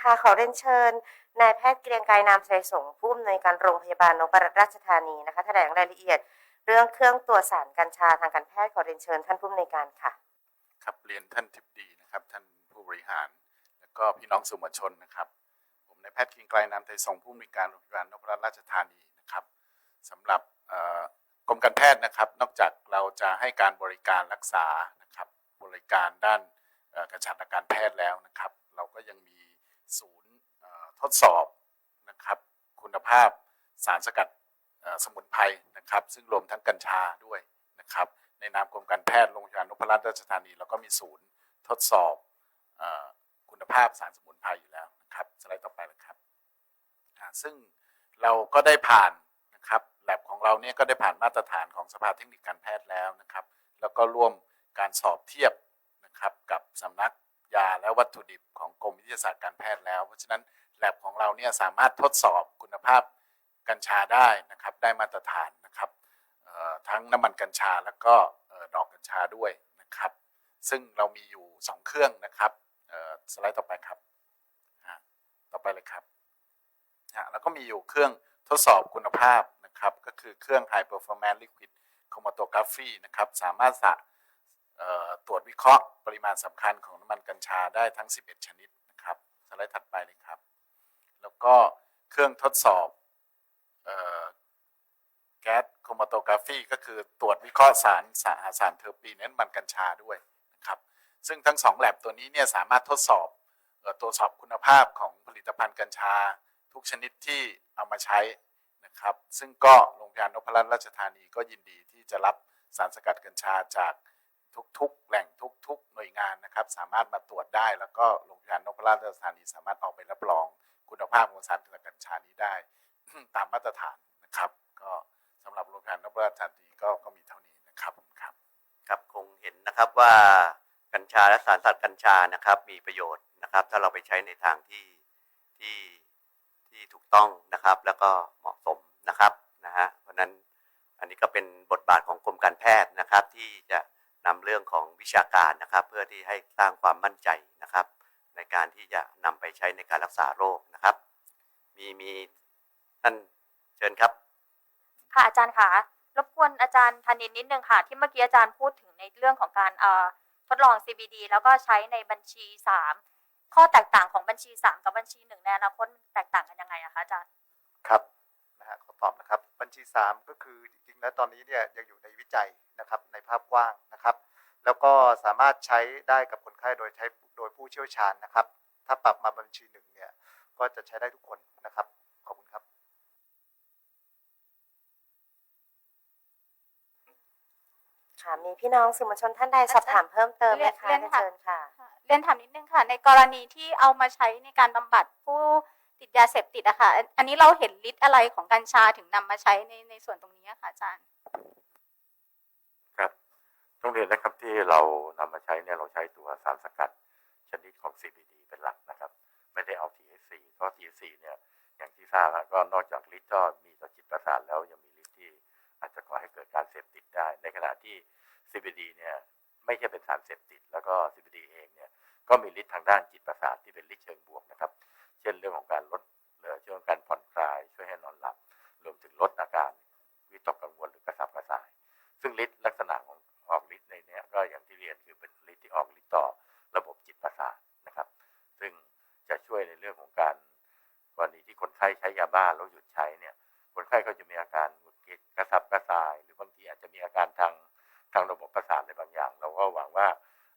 ค่ะ ขอเรียนเชิญ นายแพทย์เกรียงไกรนามชัยสงฆ์ผู้อำนวยการโรงพยาบาลนพรัตน์ราชธานีนะคะแถลงรายละเอียด เรื่องเครื่องตรวจสารกัญชาทางการแพทย์ขอเรียนเชิญท่านผู้อำนวยการค่ะ ครับเรียนท่านทิบดีนะครับ ท่านผู้บริหาร และก็พี่น้องสื่อมวลชนนะครับ ผมนายแพทย์เกรียงไกรนามไทยทรงผู้อำนวยการโรงพยาบาลนพรัตน์ราชธานีนะครับสำหรับกรมการแพทย์นะครับ นอกจากเราจะให้การบริการรักษานะครับบริการด้านเอ่อกัญชาทางการแพทย์แล้วนะครับ เราก็ยังมี ศูนย์ทดสอบนะครับคุณภาพสารสกัดสมุนไพรนะครับ ซึ่งรวมทั้งกัญชาด้วยนะครับ ในนามกรมการแพทย์โรงพยาบาลนพรัตน์ราชธานีเราก็มีศูนย์ทดสอบอคุณภาพสารสมุนไพรอยู่แล้วนะครับสไลด์ต่อไปเลยครับซึ่งเราก็ได้ผ่านนะครับแลบของเราเนี่ยก็ได้ผ่านมาตรฐานของสภาเทคนิคการแพทย์แล้วนะครับ แล้วก็ร่วมการสอบเทียบนะครับกับสำนัก ยาและวัตถุดิบของกรมวิทยาศาสตร์การแพทย์แล้ว เพราะฉะนั้นแลบของเราเนี่ยสามารถทดสอบคุณภาพกัญชาได้นะครับ ได้มาตรฐานนะครับทั้งน้ำมันกัญชาแล้วก็ดอกกัญชาด้วยนะครับ ซึ่งเรามีอยู่ 2 เครื่องนะครับสไลด์ต่อไปครับต่อไปเลยครับแล้วก็มีอยู่เครื่องทดสอบคุณภาพนะครับ ก็คือเครื่อง High Performance Liquid Chromatography นะครับ สามารถสะ ตรวจวิเคราะห์ปริมาณสำคัญของน้ำมันกัญชาได้ทั้ง 11 ชนิดนะครับสไลด์ถัดไปเลยครับ แล้วก็เครื่องทดสอบออแก๊สโครมาโตกราฟีก็คือตรวจวิเคราะห์สารสารสารเทอร์ปีนนั้นมันกัญชาด้วยนะครับซึ่งทั้งสองแลบตัวนี้เนี่ยสามารถทดสอบออตรวจสอบคุณภาพของผลิตภัณฑ์กัญชา ทุกชนิดที่เอามาใช้นะครับ ซึ่งก็โรงพยาบาลนพรัตน์ราชธานีก็ยินดีที่จะรับสารสกัดกัญชาจาก ทุกๆ แหล่งทุก ๆ หน่วยงานนะครับ สามารถมาตรวจได้ แล้วก็โรงพยาบาลนพรัตน์ราชธานีสามารถออกไปรับรอง คุณภาพของสารกัญชานี้ได้ ตามมาตรฐานนะครับ ก็สำหรับโรงพยาบาลนพรัตน์ราชธานีก็ก็มีเท่านี้นะครับครับ ครับคงเห็นนะครับว่ากัญชาและสารสกัดกัญชานะครับ มีประโยชน์นะครับ ถ้าเราไปใช้ในทางที่ที่ที่ถูกต้องนะครับ แล้วก็เหมาะสมนะครับนะฮะเพราะนั้นอันนี้ก็เป็นบทบาทของกรมการแพทย์นะครับ ที่จะ นำเรื่องของวิชาการนะครับ เพื่อที่ให้สร้างความมั่นใจนะครับ ในการที่จะนำไปใช้ในการรักษาโรคนะครับ มีมีท่านเชิญครับ ค่ะอาจารย์คะรบกวนอาจารย์ธนินนิดนึงค่ะ ที่เมื่อกี้อาจารย์พูดถึงในเรื่องของการเอ่อทดลอง CBD แล้วก็ใช้ในบัญชีสามข้อแตกต่างของบัญชีสามกับบัญชีหนึ่งในอนาคตมันแตกต่างกันยังไงอะคะอาจารย์ครับนะฮะขอตอบนะครับ บัญชี 3 ก็คือจริงๆแล้วตอนนี้เนี่ยยังอยู่ในวิจัย นะครับในภาพกว้างนะครับ แล้วก็สามารถใช้ได้กับคนไข้โดยใช้โดยผู้เชี่ยวชาญนะครับ ถ้าปรับมาบัญชีหนึ่งเนี่ยก็จะใช้ได้ทุกคนนะครับขอบคุณครับ ค่ะมีพี่น้องสื่อมวลชนท่านใดสอบถามเพิ่มเติมไหมคะเรียนเรียนค่ะเชิญค่ะค่ะ เรียนถามนิดนึงค่ะ ในกรณีที่เอามาใช้ในการบำบัดผู้ติดยาเสพติดอะค่ะอันอันนี้เราเห็นฤทธิ์อะไรของกัญชาถึงนำมาใช้ในในส่วนตรงนี้อะค่ะอาจารย์ครับ ต้องเรียนนะครับที่เรานำมาใช้เนี่ยเราใช้ตัวสารสกัดชนิดของ CBD เป็นหลักนะครับ ไม่ได้เอา THC เพราะ THC เนี่ยอย่างที่ทราบฮะก็นอกจากฤทธิ์ก็มีต่อจิตประสาทแล้วยังมีฤทธิ์ที่อาจจะก่อให้เกิดการเสพติดได้ ในขณะที่ CBD เนี่ยไม่ใช่เป็นสารเสพติด แล้วก็ CBD เองเนี่ยก็มีฤทธิ์ทางด้านจิตประสาทที่เป็นฤทธิ์เชิงบวกนะครับ เช่นเรื่องของการลดเอ่อช่วยการผ่อนคลายช่วยให้นอนหลับ รวมถึงลดอาการวิตกกังวลหรือกระสับกระส่าย ซึ่งฤทธิ์ลักษณะของ ออกฤทธิ์ในเนี้ยก็อย่างที่เรียนคือเป็นฤทธิ์ที่ออกฤทธิ์ต่อระบบจิตประสาทนะครับ ซึ่งจะช่วยในเรื่องของการกรณีที่คนไข้ใช้ยาบ้าแล้วหยุดใช้เนี่ย คนไข้ก็จะมีอาการหงุดหงิดกระสับกระส่าย หรือบางทีอาจจะมีอาการทางทางระบบประสาทในบางอย่าง เราก็หวังว่า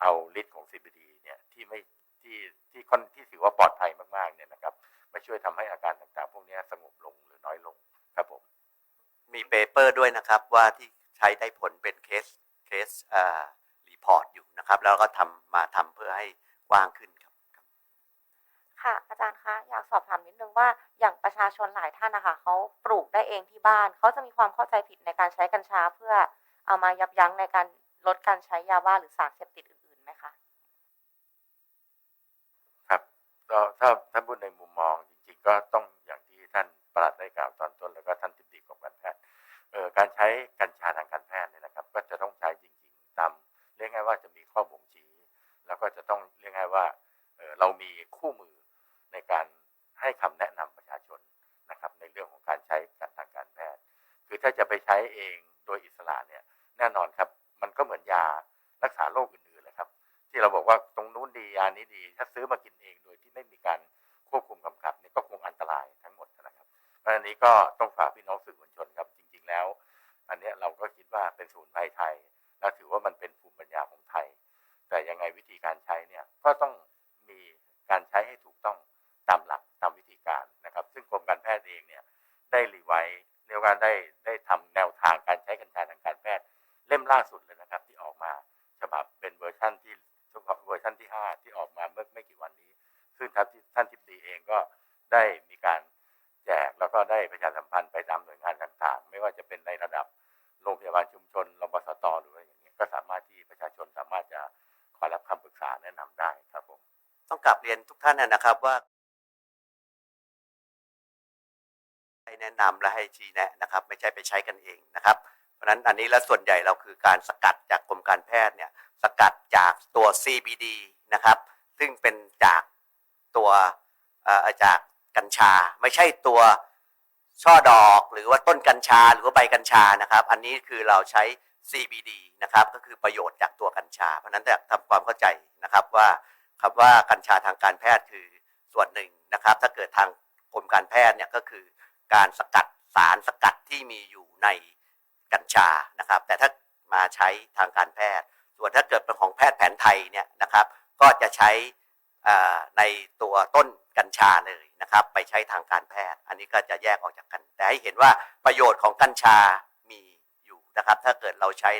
เอาฤทธิ์ของ CBD เนี่ยที่ไม่ที่ที่ค่อนที่ถือว่าปลอดภัยมากๆเนี่ยนะครับมาช่วยทำให้อาการต่างๆ พวกนี้สงบลงหรือน้อยลงครับผมมีเปเปอร์ด้วยนะครับว่าที่ใช้ได้ผลเป็นเคส เคสอ่ารีพอร์ตอยู่นะครับ แล้วก็ทำมาทำเพื่อให้กว้างขึ้นครับค่ะอาจารย์คะอยากสอบถามนิดนึงว่าอย่างประชาชนหลายท่านนะคะเขาปลูกได้เองที่บ้านเขาจะมีความเข้าใจผิดในการใช้กัญชาเพื่อเอามายับยั้งในการลดการใช้ยาบ้าหรือสารเสพติดอื่นๆไหมคะครับก็ถ้าถ้าพูดในมุมมองจริงๆก็ต้องอย่างที่ท่านปลัดได้กล่าวตอนต้น แล้วก็ท่านทิบดีกรมการแพทย์เอ่อการใช้ ช้การทางการแพทย์ คือถ้าจะไปใช้เองโดยอิสระเนี่ยแน่นอนครับ มันก็เหมือนยารักษาโรคอื่นๆเลยครับ ที่เราบอกว่าตรงนู้นดียานี้ดี ถ้าซื้อมากินเองโดยที่ไม่มีการควบคุมกำกับเนี่ยก็คงอันตรายทั้งหมดนะครับเพราะฉะนั้นนี้ก็ต้องฝากพี่น้องสื่อมวลชนครับจริง ๆ แล้ว อันนี้เราก็คิดว่าเป็นสมุนไพรไทยและถือว่ามันเป็นภูมิปัญญาของไทย แต่ยังไงวิธีการใช้เนี่ยก็ต้อง แจกแล้วก็ได้ประชาสัมพันธ์ไปตามหน่วยงานต่างๆ ไม่ว่าจะเป็นในระดับโรงพยาบาลชุมชนรบสตหรืออะไรอย่างเงี้ยก็สามารถที่ประชาชนสามารถจะขอรับคำปรึกษาแนะนำได้ครับผมต้องกลับเรียนทุกท่านนะครับว่าให้แนะนำและให้ชี้แนะนะครับ ไม่ใช่ไปใช้กันเองนะครับ เพราะฉะนั้นอันนี้แล้วส่วนใหญ่เราคือการสกัดจากกรมการแพทย์เนี่ยสกัดจากตัว CBD นะครับ ซึ่งเป็นจากตัวเอ่อจากกัญชา ไม่ใช่ตัว ช่อดอกหรือว่าต้นกัญชาหรือว่าใบกัญชานะครับ อันนี้คือเราใช้ CBD นะครับก็คือประโยชน์จากตัวกัญชา เพราะฉะนั้นแต่ทำความเข้าใจนะครับว่าคำว่ากัญชาทางการแพทย์คือส่วนหนึ่งนะครับ ถ้าเกิดทางกรมการแพทย์เนี่ยก็คือการสกัดสารสกัดที่มีอยู่ในกัญชานะครับ แต่ถ้ามาใช้ทางการแพทย์ ส่วนถ้าเกิดเป็นของแพทย์แผนไทยเนี่ยนะครับ ก็จะใช้อ่าในตัวต้น กัญชาเลยนะครับ ไปใช้ทางการแพทย์ อันนี้ก็จะแยกออกจากกัน แต่ให้เห็นว่าประโยชน์ของกัญชามีอยู่นะครับ ถ้าเกิดเราใช้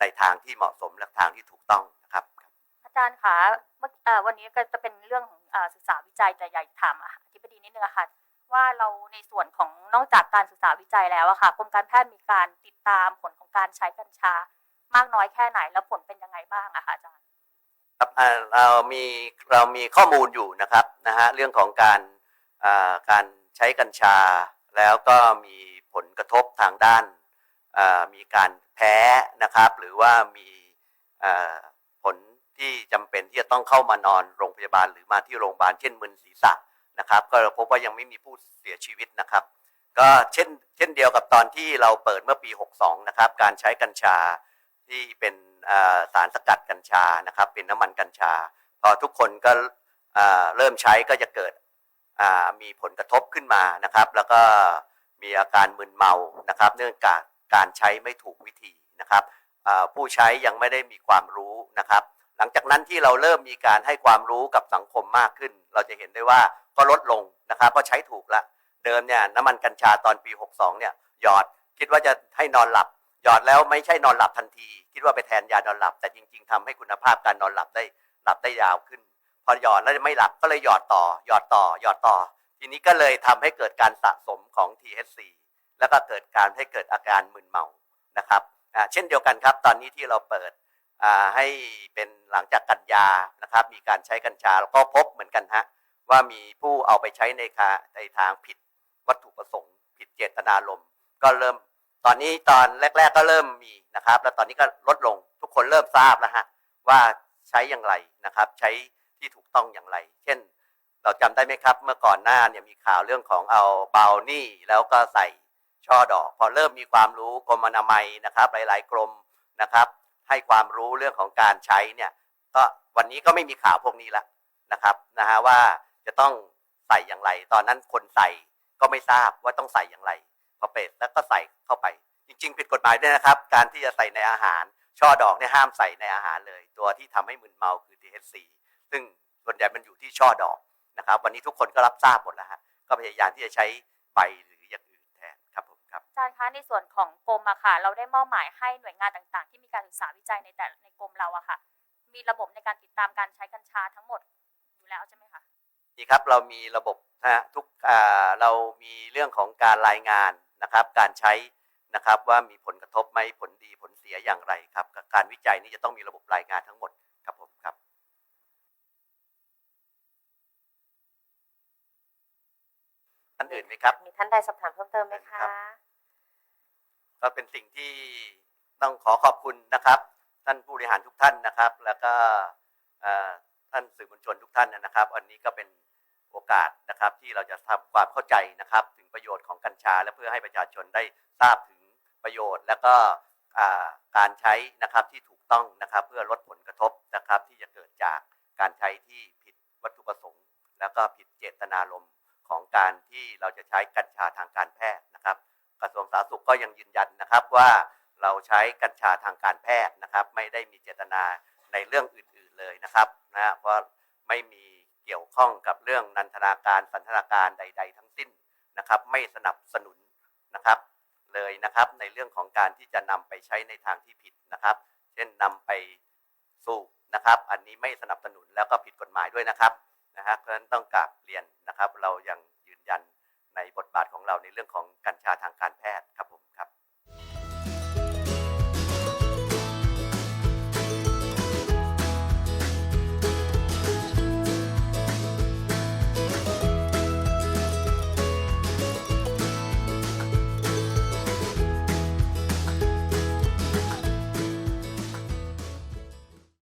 ในทางที่เหมาะสมและทางที่ถูกต้องนะครับ อาจารย์คะเมื่ออวันนี้ก็จะเป็นเรื่องของศึกษาวิจัยแต่อยากถามอะอธิบดีนิดนึงอค่ะว่าเราในส่วนของนอกจากการศึกษาวิจัยแล้วอะค่ะกรมการแพทย์มีการติดตามผลของการใช้กัญชามากน้อยแค่ไหนแล้วผลเป็นยังไงบ้างอะคะอาจารย์ ครับเรามีเรามีข้อมูลอยู่นะครับนะฮะเรื่องของการการใช้กัญชา แล้วก็มีผลกระทบทางด้านมีการแพ้นะครับ หรือว่ามีผลที่จำเป็นที่จะต้องเข้ามานอนโรงพยาบาลหรือมาที่โรงพยาบาลเช่นมึนศีรษะนะครับ ก็เราพบว่ายังไม่มีผู้เสียชีวิตนะครับ ก็เช่นเช่นเดียวกับตอนที่เราเปิดเมื่อปี 62 นะครับ การใช้กัญชาที่เป็น สารสกัดกัญชานะครับ เป็นน้ำมันกัญชา พอทุกคนก็เริ่มใช้ก็จะเกิดมีผลกระทบขึ้นมานะครับ แล้วก็มีอาการมึนเมานะครับ เนื่องจากการใช้ไม่ถูกวิธีนะครับผู้ใช้ยังไม่ได้มีความรู้นะครับ หลังจากนั้นที่เราเริ่มมีการให้ความรู้กับสังคมมากขึ้น เราจะเห็นได้ว่าก็ลดลงนะครับก็ใช้ถูกละเดิมเนี่ยน้ำมันกัญชาตอนปี 62เนี่ยหยอดคิดว่าจะให้นอนหลับ หยอดแล้วไม่ใช่นอนหลับทันที คิดว่าไปแทนยานอนหลับ แต่จริง ๆทำให้คุณภาพการนอนหลับได้หลับได้ยาวขึ้น พอหยอดแล้วไม่หลับก็เลยหยอดต่อ หยอดต่อ หยอดต่อ ทีนี้ก็เลยทำให้เกิดการสะสมของ THC แล้วก็เกิดการให้เกิดอาการมึนเมานะครับเช่นเดียวกันครับ ตอนนี้ที่เราเปิดให้เป็นหลังจากกันยานะครับ มีการใช้กัญชาแล้วก็พบเหมือนกันฮะว่ามีผู้เอาไปใช้ในคาในทางผิดวัตถุประสงค์ ผิดเจตนารมณ์ก็เริ่ม ตอนนี้ตอนแรก ๆ ก็เริ่มมีนะครับ แล้วตอนนี้ก็ลดลงทุกคนเริ่มทราบแล้วฮะว่าใช้อย่างไรนะครับ ใช้ที่ถูกต้องอย่างไร เช่น เราจำได้ไหมครับ เมื่อก่อนหน้าเนี่ยมีข่าวเรื่องของเอาเบลนี่แล้วก็ใส่ช่อดอก พอเริ่มมีความรู้กรมอนามัยนะครับ หลาย ๆ กรมนะครับ ให้ความรู้เรื่องของการใช้เนี่ยก็วันนี้ก็ไม่มีข่าวพวกนี้แล้วนะครับนะฮะว่าจะต้องใส่อย่างไร ตอนนั้นคนใส่ก็ไม่ทราบว่าต้องใส่อย่างไร พอเป็ดแล้วก็ใส่เข้าไป จริง ๆ ผิดกฎหมายด้วยนะครับ การที่จะใส่ในอาหาร ช่อดอกเนี่ยห้ามใส่ในอาหารเลย ตัวที่ทำให้มึนเมาคือ THC ซึ่งส่วนใหญ่มันอยู่ที่ช่อดอกนะครับ วันนี้ทุกคนก็รับทราบหมดแล้วฮะก็พยายามที่จะใช้ใบหรืออย่างอื่นแทนครับผมครับอาจารย์คะในส่วนของกรมอะค่ะ เราได้มอบหมายให้หน่วยงานต่างๆ ที่มีการศึกษาวิจัยในแต่ในกรมเราอะค่ะ มีระบบในการติดตามการใช้กัญชาทั้งหมดอยู่แล้วใช่ไหมคะนี่ครับเรามีระบบนะฮะทุกอ่าเรามีเรื่องของการรายงาน นะครับ การใช้นะครับว่ามีผลกระทบไหมผลดีผลเสียอย่างไรครับกับ การวิจัยนี้จะต้องมีระบบรายงานทั้งหมดครับผมครับท่านอื่นไหมครับ มีท่านใดสอบถามเพิ่มเติมไหมครัคะบก็เป็นสิ่งที่ต้องขอขอบคุณนะครับ ท่านผู้บริหารทุกท่านนะครับ แล้วก็เอ่อท่านสื่อมวลชนทุกท่านนะครับวันนี้ก็เป็น โอกาสนะครับที่เราจะทำความเข้าใจนะครับ ถึงประโยชน์ของกัญชา และเพื่อให้ประชาชนได้ทราบถึงประโยชน์ และก็การใช้นะครับที่ถูกต้องนะครับ เพื่อลดผลกระทบนะครับ ที่จะเกิดจากการใช้ที่ผิดวัตถุประสงค์ แล้วก็ผิดเจตนารมณ์ของการที่เราจะใช้กัญชาทางการแพทย์นะครับ กระทรวงสาธารณสุขก็ยังยืนยันนะครับว่าเราใช้กัญชาทางการแพทย์นะครับ ไม่ได้มีเจตนาในเรื่องอื่น ๆเลยนะครับนะเพราะไม่มี กี่ยวข้องกับเรื่องนันทนาการสันทนาการใด ๆ ทั้งสิ้นนะครับ ไม่สนับสนุนนะครับเลยนะครับในเรื่องของการที่จะนำไปใช้ในทางที่ผิดนะครับ เช่นนำไปสูบนะครับ อันนี้ไม่สนับสนุนแล้วก็ผิดกฎหมายด้วยนะครับนะฮะเพราะฉะนั้นต้องกราบเรียนนะครับ เรายังยืนยันในบทบาทของเราในเรื่องของกัญชาทางการแพทย์